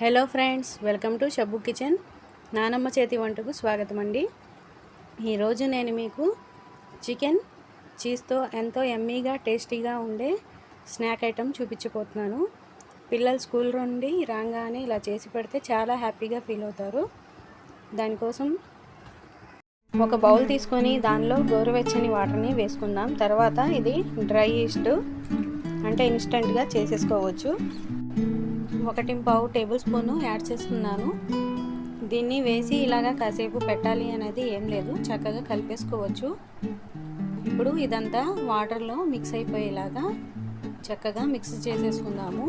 Hello friends welcome to Shabbu kitchen. నానమ్మ చేతి వంటకు స్వాగతం అండి. ఈరోజు నేను మీకు చికెన్ చీజ్తో ఎంతో ఎమ్మీగా టేస్టీగా ఉండే స్నాక్ ఐటెం చూపించబోతున్నాను. పిల్లలు స్కూల్ నుండి రాగానే ఇలా చేసి పెడితే చాలా హ్యాపీగా ఫీల్ అవుతారు. దానికోసం ఒక బౌల్ తీసుకొని దానిలో గోరువెచ్చని వాటర్ని వేసుకుందాం. తర్వాత ఇది డ్రై ఈస్ట్ అంటే ఇన్స్టెంట్గా చేసేసుకోవచ్చు. ఒకటి పావు టేబుల్ స్పూన్ యాడ్ చేస్తున్నాను దీన్ని వేసి ఇలాగా కాసేపు పెట్టాలి అనేది ఏం లేదు. చక్కగా కలిపేసుకోవచ్చు. ఇప్పుడు ఇదంతా వాటర్లో మిక్స్ అయిపోయేలాగా చక్కగా మిక్స్ చేసేసుకుందాము.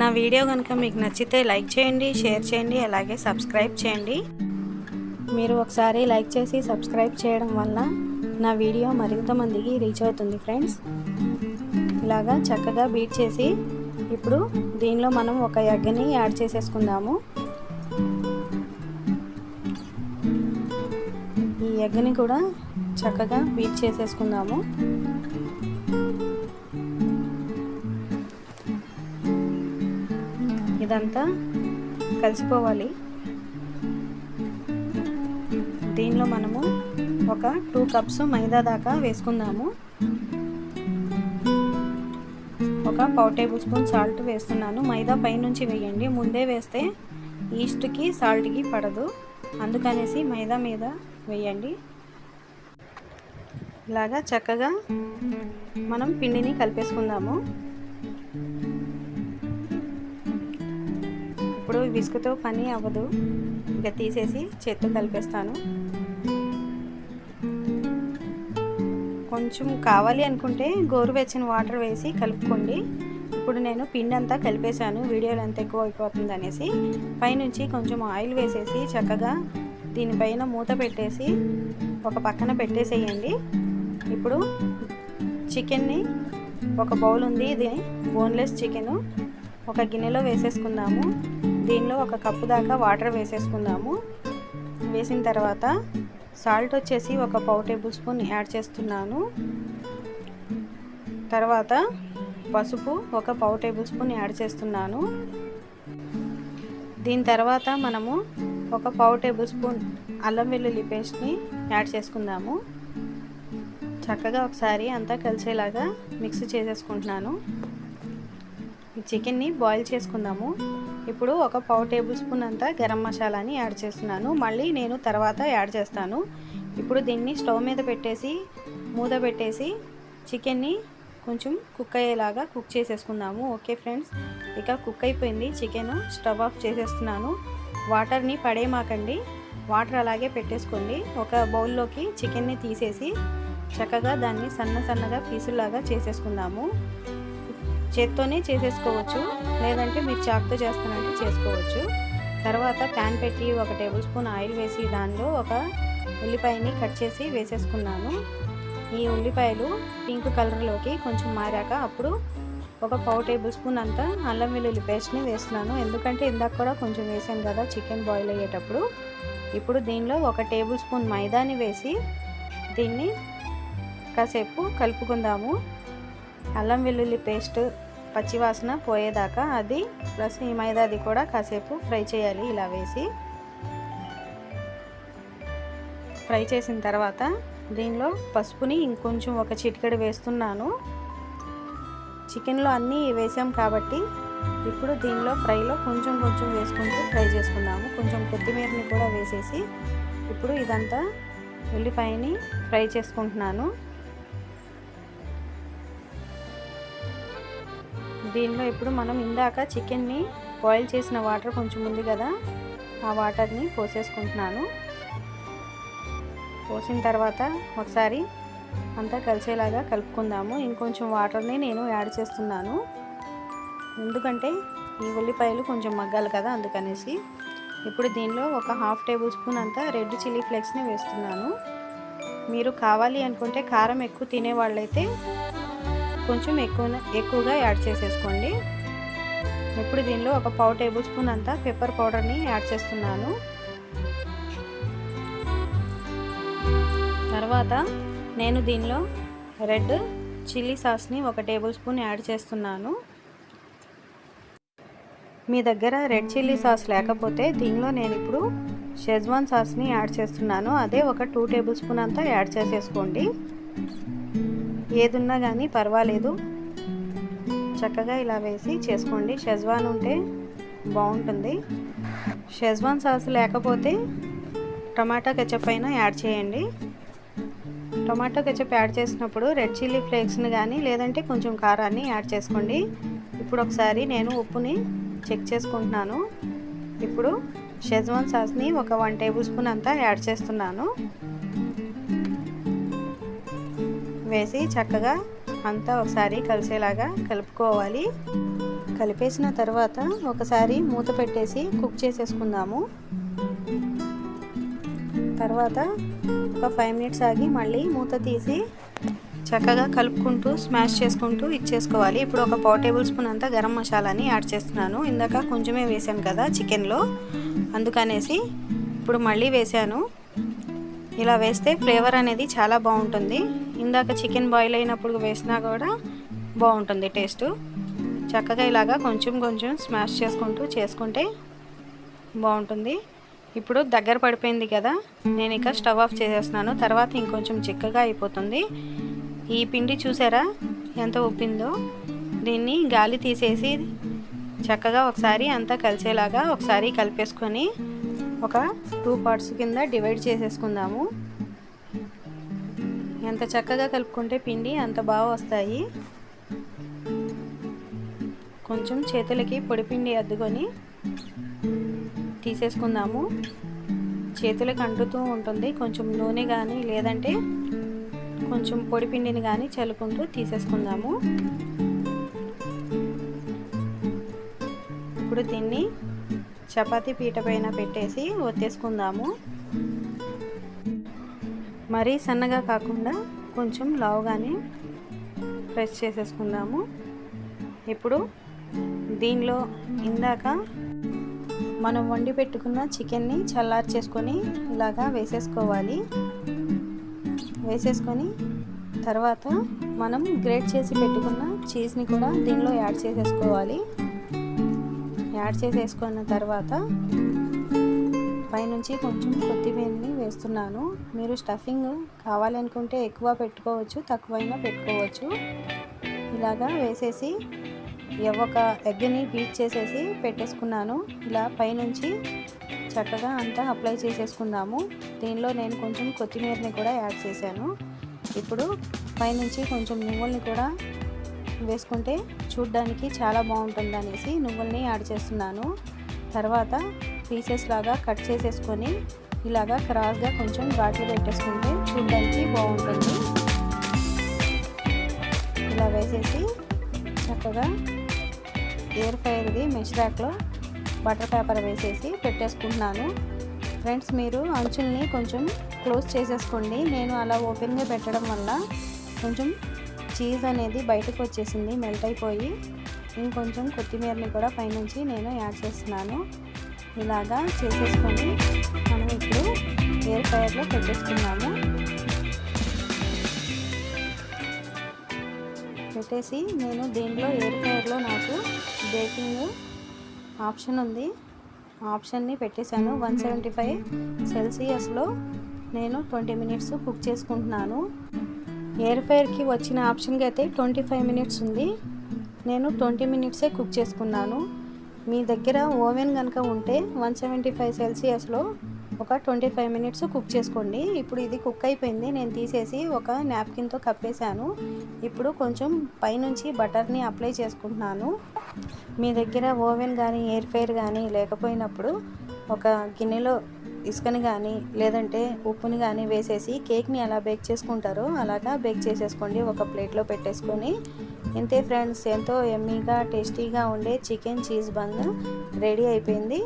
నా వీడియో కనుక మీకు నచ్చితే లైక్ చేయండి షేర్ చేయండి అలాగే సబ్స్క్రైబ్ చేయండి. మీరు ఒకసారి లైక్ చేసి సబ్స్క్రైబ్ చేయడం వల్ల నా వీడియో మరింత మందికి రీచ్ అవుతుంది ఫ్రెండ్స్. ఇలాగా చక్కగా బీట్ చేసి ఇప్పుడు దీనిలో మనం ఒక ఎగ్గని యాడ్ చేసేసుకుందాము. ఈ ఎగ్గని కూడా చక్కగా బీట్ చేసేసుకుందాము. ఇదంతా కలిసిపోవాలి. దీనిలో మనము ఒక టూ కప్స్ మైదా దాకా వేసుకుందాము. ఒక పావు టేబుల్ స్పూన్ సాల్ట్ వేస్తున్నాను. మైదా పైనుంచి వేయండి. ముందే వేస్తే ఈస్ట్కి సాల్ట్కి పడదు. అందుకనేసి మైదా మీద వేయండి. ఇలాగా చక్కగా మనం పిండిని కలిపేసుకుందాము. ఇప్పుడు విసుగుతో పని అవ్వదు. ఇక తీసేసి చేత్తో కలిపేస్తాను. కొంచెం కావాలి అనుకుంటే గోరువెచ్చని వాటర్ వేసి కలుపుకోండి. ఇప్పుడు నేను పిండి అంతా కలిపేశాను. వీడియోలు ఎంత ఎక్కువ అయిపోతుంది అనేసి పైనుంచి కొంచెం ఆయిల్ వేసేసి చక్కగా దీనిపైన మూత పెట్టేసి ఒక పక్కన పెట్టేసేయండి. ఇప్పుడు చికెన్ని ఒక బౌల్ ఉంది. ఇది బోన్లెస్ చికెను. ఒక గిన్నెలో వేసేసుకుందాము. దీనిలో ఒక కప్పు దాకా వాటర్ వేసేసుకుందాము. వేసిన తర్వాత సాల్ట్ వచ్చేసి ఒక పావు టేబుల్ స్పూన్ యాడ్ చేస్తున్నాను. తర్వాత పసుపు ఒక పావు టేబుల్ స్పూన్ యాడ్ చేస్తున్నాను. దీని తర్వాత మనము ఒక పావు టేబుల్ స్పూన్ అల్లం వెల్లుల్లి పేస్ట్ని యాడ్ చేసుకుందాము. చక్కగా ఒకసారి అంతా కలిసేలాగా మిక్స్ చేసేసుకుంటున్నాను. చికెన్ని బాయిల్ చేసుకుందాము. ఇప్పుడు ఒక పావు టేబుల్ స్పూన్ అంతా గరం మసాలాని యాడ్ చేస్తున్నాను. మళ్ళీ నేను తర్వాత యాడ్ చేస్తాను. ఇప్పుడు దీన్ని స్టవ్ మీద పెట్టేసి మూత పెట్టేసి చికెన్ని కొంచెం కుక్ అయ్యేలాగా కుక్ చేసేసుకుందాము. Okay friends? ఇక కుక్ అయిపోయింది చికెన్. స్టవ్ ఆఫ్ చేసేస్తున్నాను. వాటర్ని పడేమాకండి. వాటర్ అలాగే పెట్టేసుకోండి. ఒక బౌల్లోకి చికెన్ని తీసేసి చక్కగా దాన్ని సన్న సన్నగా పీసులాగా చేసేసుకుందాము. చేత్తోనే చేసేసుకోవచ్చు. లేదంటే మీరు చాక్తో చేస్తానంటే చేసుకోవచ్చు. తర్వాత ప్యాన్ పెట్టి ఒక టేబుల్ స్పూన్ ఆయిల్ వేసి దానిలో ఒక ఉల్లిపాయని కట్ చేసి వేసేసుకున్నాను. ఈ ఉల్లిపాయలు పింక్ కలర్లోకి కొంచెం మారాక అప్పుడు ఒక పావు టేబుల్ స్పూన్ అంతా అల్లం వెల్లుల్లి పేస్ట్ని వేస్తున్నాను. ఎందుకంటే ఇందాక కూడా కొంచెం వేసాను కదా చికెన్ బాయిల్ అయ్యేటప్పుడు. ఇప్పుడు దీనిలో ఒక టేబుల్ స్పూన్ మైదాని వేసి దీన్ని కాసేపు కలుపుకుందాము. అల్లం వెల్లుల్లి పేస్ట్ పచ్చివాసన పోయేదాకా అది ప్లస్ ఈ మైదాది కూడా కాసేపు ఫ్రై చేయాలి ఇలా వేసి. ఫ్రై చేసిన తర్వాత దీనిలో పసుపుని ఇంకొంచెం ఒక చిటికెడు వేస్తున్నాను. చికెన్లో అన్నీ వేసాం కాబట్టి ఇప్పుడు దీనిలో ఫ్రైలో కొంచెం కొంచెం వేసుకుంటూ ఫ్రై చేసుకుందాము. కొంచెం కొత్తిమీరని కూడా వేసేసి ఇప్పుడు ఇదంతా ఉల్లిపాయని ఫ్రై చేసుకుంటున్నాను. దీనిలో ఇప్పుడు మనం ఇందాక చికెన్ని బాయిల్ చేసిన వాటర్ కొంచెం ఉంది కదా ఆ వాటర్ని పోసేసుకుంటున్నాను. పోసిన తర్వాత ఒకసారి అంతా కలిసేలాగా కలుపుకుందాము. ఇంకొంచెం వాటర్ని నేను యాడ్ చేస్తున్నాను. ఎందుకంటే ఈ ఉల్లిపాయలు కొంచెం మగ్గాలి కదా అందుకనేసి. ఇప్పుడు దీనిలో ఒక హాఫ్ టేబుల్ స్పూన్ అంతా రెడ్ చిల్లీ ఫ్లేక్స్ని వేస్తున్నాను. మీరు కావాలి అనుకుంటే కారం ఎక్కువ తినేవాళ్ళైతే కొంచెం ఎక్కువ ఎక్కువగా యాడ్ చేసేసుకోండి. ఇప్పుడు దీనిలో ఒక పావు టేబుల్ స్పూన్ అంతా పెప్పర్ పౌడర్ని యాడ్ చేస్తున్నాను. తర్వాత నేను దీనిలో రెడ్ చిల్లీ సాస్ని ఒక టేబుల్ స్పూన్ యాడ్ చేస్తున్నాను. మీ దగ్గర రెడ్ చిల్లీ సాస్ లేకపోతే దీనిలో నేను ఇప్పుడు షెజ్వాన్ సాస్ని యాడ్ చేస్తున్నాను. అదే ఒక టూ టేబుల్ స్పూన్ అంతా యాడ్ చేసేసుకోండి. ఏదున్నా కానీ పర్వాలేదు. చక్కగా ఇలా వేసి చేసుకోండి. షెజ్వాన్ ఉంటే బాగుంటుంది. షెజ్వాన్ సాస్ లేకపోతే టమాటా కెచప్ అయినా యాడ్ చేయండి. టొమాటో కెచప్ యాడ్ చేసినప్పుడు రెడ్ చిల్లీ ఫ్లేక్స్ని కానీ లేదంటే కొంచెం కారాన్ని యాడ్ చేసుకోండి. ఇప్పుడు ఒకసారి నేను ఉప్పుని చెక్ చేసుకుంటున్నాను. ఇప్పుడు షెజ్వాన్ సాస్ని ఒక వన్ టేబుల్ స్పూన్ అంతా యాడ్ చేస్తున్నాను. వేసి చక్కగా అంతా ఒకసారి కలిసేలాగా కలుపుకోవాలి. కలిపేసిన తర్వాత ఒకసారి మూత పెట్టేసి కుక్ చేసేసుకుందాము. తర్వాత ఒక ఫైవ్ మినిట్స్ ఆగి మళ్ళీ మూత తీసి చక్కగా కలుపుకుంటూ స్మాష్ చేసుకుంటూ ఇచ్చేసుకోవాలి. ఇప్పుడు ఒక పావు టేబుల్ స్పూన్ అంతా గరం మసాలాని యాడ్ చేస్తున్నాను. ఇందాక కొంచెమే వేసాను కదా చికెన్లో. అందుకనేసి ఇప్పుడు మళ్ళీ వేసాను ఇలా వేస్తే ఫ్లేవర్ అనేది చాలా బాగుంటుంది. ఇందాక చికెన్ బాయిల్ అయినప్పుడు వేసినా కూడా బాగుంటుంది టేస్ట్. చక్కగా ఇలాగా కొంచెం కొంచెం స్మాష్ చేసుకుంటూ చేసుకుంటే బాగుంటుంది. ఇప్పుడు దగ్గర పడిపోయింది కదా నేను ఇక స్టవ్ ఆఫ్ చేసేస్తున్నాను. తర్వాత ఇంకొంచెం చిక్కగా అయిపోతుంది. ఈ పిండి చూసారా? ఎంత ఉప్పిందో దీన్ని గాలి తీసేసి చక్కగా ఒకసారి అంతా కలిసేలాగా ఒకసారి కలిపేసుకొని ఒక టూ పార్ట్స్ కింద డివైడ్ చేసేసుకుందాము. ఎంత చక్కగా కలుపుకుంటే పిండి అంత బాగా వస్తాయి. కొంచెం చేతులకి పొడిపిండి అద్దుకొని తీసేసుకుందాము. చేతులకు అంటుతూ ఉంటుంది. కొంచెం నూనె కానీ లేదంటే కొంచెం పొడిపిండిని కానీ చల్లుకుంటూ తీసేసుకుందాము. ఇప్పుడు దీన్ని చపాతీ పీట పైన పెట్టేసి ఒత్తేసుకుందాము. మరీ సన్నగా కాకుండా కొంచెం లావుగానే ప్రెస్ చేసేసుకుందాము. ఇప్పుడు దీనిలో ఇందాక మనం వండి పెట్టుకున్న చికెన్ని చల్లార్చేసుకొని ఇలాగా వేసేసుకోవాలి. వేసేసుకొని తర్వాత మనం గ్రేట్ చేసి పెట్టుకున్న చీజ్ని కూడా దీనిలో యాడ్ చేసేసుకోవాలి. యాడ్ చేసేసుకున్న తర్వాత పైనుంచి కొంచెం కొత్తిమీరని వేస్తున్నాను. మీరు స్టఫింగ్ కావాలనుకుంటే ఎక్కువ పెట్టుకోవచ్చు తక్కువైనా పెట్టుకోవచ్చు. ఇలాగా వేసేసి ఒక ఎగ్ని బీట్ చేసేసి పెట్టేసుకున్నాను. ఇలా పైనుంచి చక్కగా అంతా అప్లై చేసేసుకుందాము. దీనిలో నేను కొంచెం కొత్తిమీరని కూడా యాడ్ చేశాను. ఇప్పుడు పైనుంచి కొంచెం నువ్వుల్ని కూడా వేసుకుంటే చూడ్డానికి చాలా బాగుంటుంది అనేసి నువ్వుల్ని యాడ్ చేస్తున్నాను. తర్వాత పీసెస్ లాగా కట్ చేసేసుకొని ఇలాగా క్రాస్గా కొంచెం ఘాట్లు పెట్టేసుకుంటే చూడ్డానికి బాగుంటుంది. ఇలా వేసేసి చక్కగా ఎయిర్ ఫ్రైర్ది మెష్ ర్యాక్లో బటర్ పేపర్ వేసేసి పెట్టేసుకుంటున్నాను. ఫ్రెండ్స్ మీరు అంచుల్ని కొంచెం క్లోజ్ చేసేసుకోండి. నేను అలా ఓపెన్గా పెట్టడం వల్ల కొంచెం చీజ్ అనేది బయటకు వచ్చేసింది మెల్ట్ అయిపోయి ఇంకొంచెం కొత్తిమీరని కూడా పైనుంచి నేను యాడ్ చేస్తున్నాను. ఇలాగా చేసేసుకొని మనం ఇప్పుడు ఎయిర్ ఫ్రైర్లో పెట్టేసుకున్నాము పెట్టేసి నేను దీంట్లో ఎయిర్ ఫ్రైర్లో నాకు బేకింగ్ ఆప్షన్ ఉంది. ఆప్షన్ని పెట్టేశాను. వన్ సెవెంటీ ఫైవ్ సెల్సియస్లో నేను ట్వంటీ మినిట్స్ కుక్ చేసుకుంటున్నాను. ఎయిర్ ఫ్రైర్కి వచ్చిన ఆప్షన్కి అయితే ట్వంటీ ఫైవ్ మినిట్స్ ఉంది. నేను ట్వంటీ మినిట్సే కుక్ చేసుకున్నాను. మీ దగ్గర ఓవెన్ కనుక ఉంటే వన్ సెవెంటీ ఫైవ్ సెల్సియస్లో ఒక ట్వంటీ ఫైవ్ మినిట్స్ కుక్ చేసుకోండి. ఇప్పుడు ఇది కుక్ అయిపోయింది. నేను తీసేసి ఒక నాప్కిన్తో కప్పేశాను. ఇప్పుడు కొంచెం పైనుంచి బటర్ని అప్లై చేసుకుంటున్నాను. మీ దగ్గర ఓవెన్ కానీ ఎయిర్ ఫైర్ కానీ లేకపోయినప్పుడు ఒక గిన్నెలో ఇసుకని కానీ లేదంటే ఉప్పుని కానీ వేసేసి కేక్ని ఎలా బేక్ చేసుకుంటారో అలాగా బేక్ చేసేసుకోండి. ఒక ప్లేట్లో పెట్టేసుకొని ఇంతే ఫ్రెండ్స్. ఎంతో ఎమ్మీగా టేస్టీగా ఉండే చికెన్ చీజ్ బంద్ రెడీ అయిపోయింది.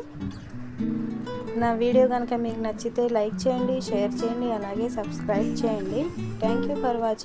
నా వీడియో కనుక మీకు నచ్చితే లైక్ చేయండి షేర్ చేయండి అలాగే సబ్స్క్రైబ్ చేయండి. Thank you for watching.